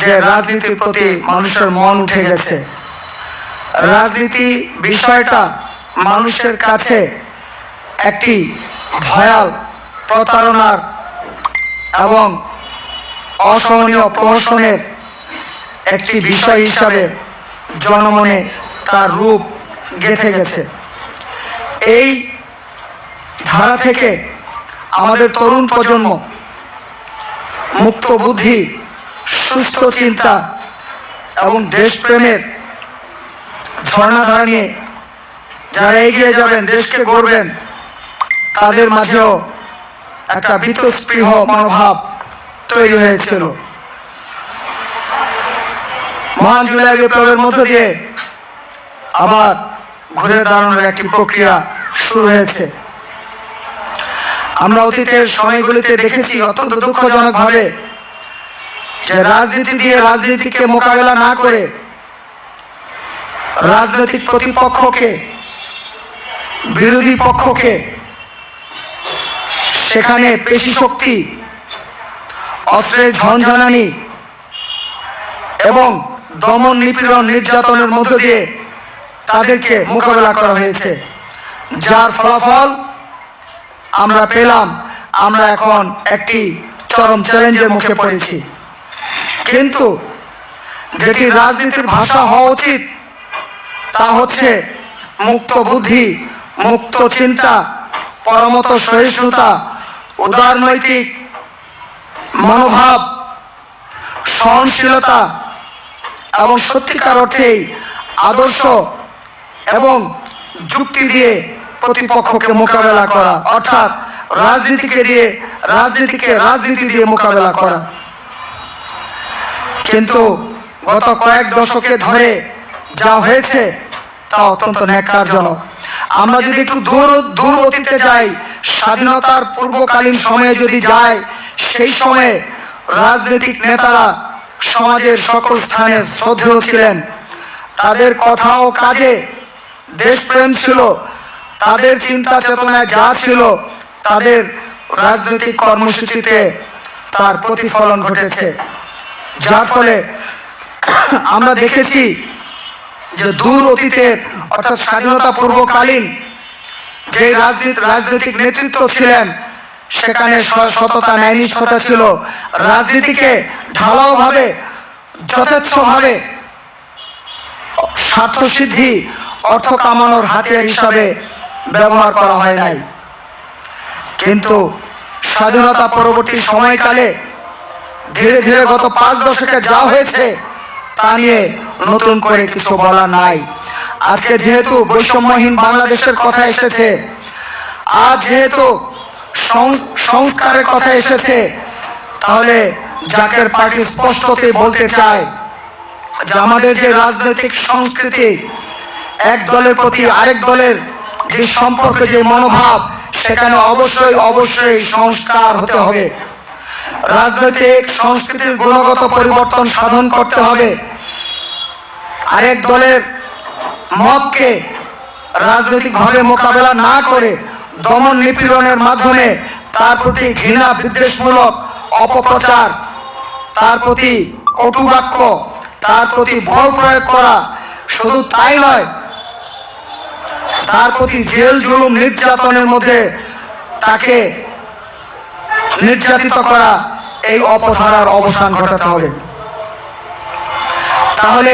যে রাজনীতির প্রতি মানুষের মন উঠে গেছে। রাজনীতি বিষয়টা মানুষের কাছে একটি ভয়াল প্রতারণার এবং অসহনীয় প্রহসনের একটি বিষয় হিসাবে জনমনে তার রূপ গেঁথে গেছে। এই ধারা থেকে আমাদের তরুণ প্রজন্ম মুক্ত বুদ্ধি সুস্থ, চিন্তা এবং দেশপ্রেমের ঝর্ণাধারা নিয়ে যারা এগিয়ে যাবেন, দেশকে গড়বেন, তাদের মাঝেও একটা বিতস্পৃহ মনোভাব তৈরি হয়েছিল। মহান জুলাই বিপ্লবের মধ্য দিয়ে আবার ঘুরে দাঁড়ানোর একটি প্রক্রিয়া শুরু হয়েছে। আমরা অতীতের সময়গুলিতে দেখেছি অত্যন্ত দুঃখজনকভাবে যে রাজনীতি দিয়ে রাজনীতিকে মোকাবেলা না করে রাজনৈতিক প্রতিপক্ষকে, বিরোধী পক্ষকে, সেখানে পেশি শক্তি, অস্ত্রের ঝনঝনানি এবং দমন নিপীড়ন নির্যাতনের মধ্য দিয়ে তাদেরকে মোকাবেলা করা হয়েছে। যার ফলাফল আমরা পেলাম, আমরা এখন একটি চরম চ্যালেঞ্জের মুখে পড়েছি। কিন্তু যেটি রাজনীতির ভাষা হওয়া উচিত, তা হচ্ছে মুক্ত বুদ্ধি, মুক্ত চিন্তা, পরমত সহিষ্ণুতা উদারনৈতিক মনোভাব, সহনশীলতা এবং সত্যিকার অর্থেই আদর্শ এবং যুক্তি দিয়ে প্রতিপক্ষকে মোকাবেলা করা, অর্থাৎ রাজনীতিকে দিয়ে, রাজনীতিকে রাজনীতি দিয়ে মোকাবেলা করা। কিন্তু গত কয়েক দশকে ধরে যা হয়েছে তা অত্যন্ত ন্যাক্কারজনক। আমরা যদি একটু দূর দূর অতীতে যাই, স্বাধীনতার পূর্বকালীন সময়ে যদি যাই, সেই সময়ে রাজনৈতিক নেতারা সমাজের সকল স্থানে শ্রদ্ধেয় ছিলেন। তাদের কথা ও কাজে দেশপ্রেম ছিল, তাদের চিন্তা চেতনায় যা ছিল, তাদের রাজনৈতিক কর্মসূচিতে তার প্রতিফলন ঘটেছে। যার ফলে আমরা দেখেছি যে দূর অতীতের অর্থাৎ স্বাধীনতা পূর্বকালীন যে রাজনীতি রাজনৈতিক নেতৃত্ব ছিলেন সেখানে সততা ন্যায়নিষ্ঠতা ছিল। রাজনীতিকে ঢালাওভাবে যথেচ্ছভাবে স্বার্থসিদ্ধি অর্থ কামানোর হাতিয়ার হিসাবে ব্যবহার করা হয় নাই। কিন্তু স্বাধীনতা পরবর্তী সময়কালে ধীরে ধীরে গত পাঁচ দশকে যা হয়েছে তা নিয়ে নতুন করে কিছু বলা নাই। আজকে যেহেতু বৈষম্যহীন বাংলাদেশের কথা এসেছে, আজ যেহেতু সংস্কারের কথা এসেছে, তাহলে জাকের পার্টি স্পষ্টতে বলতে চায় যে আমাদের যে রাজনৈতিক সংস্কৃতি, এক দলের প্রতি আরেক দলের যে সম্পর্ক, যে মনোভাব, সেখানে অবশ্যই অবশ্যই সংস্কার হতে হবে। রাজনৈতিক, সংস্কৃতির গুণগত পরিবর্তন সাধন করতে হবে। আরেক দলের মতকে রাজনৈতিকভাবে মোকাবেলা না করে দমন নিপীড়নের মাধ্যমে তার প্রতি ঘৃণা বিদ্বেষমূলক অপপ্রচার, তার প্রতি কটুবাক্য, তার প্রতি বল প্রয়োগ করা শুধু তাই নয়, তার প্রতি জেল জুলুম নির্যাতনের মধ্যে তাকে নির্যাতিত করা এই অপধারার অবসান ঘটাতে হবে। তাহলে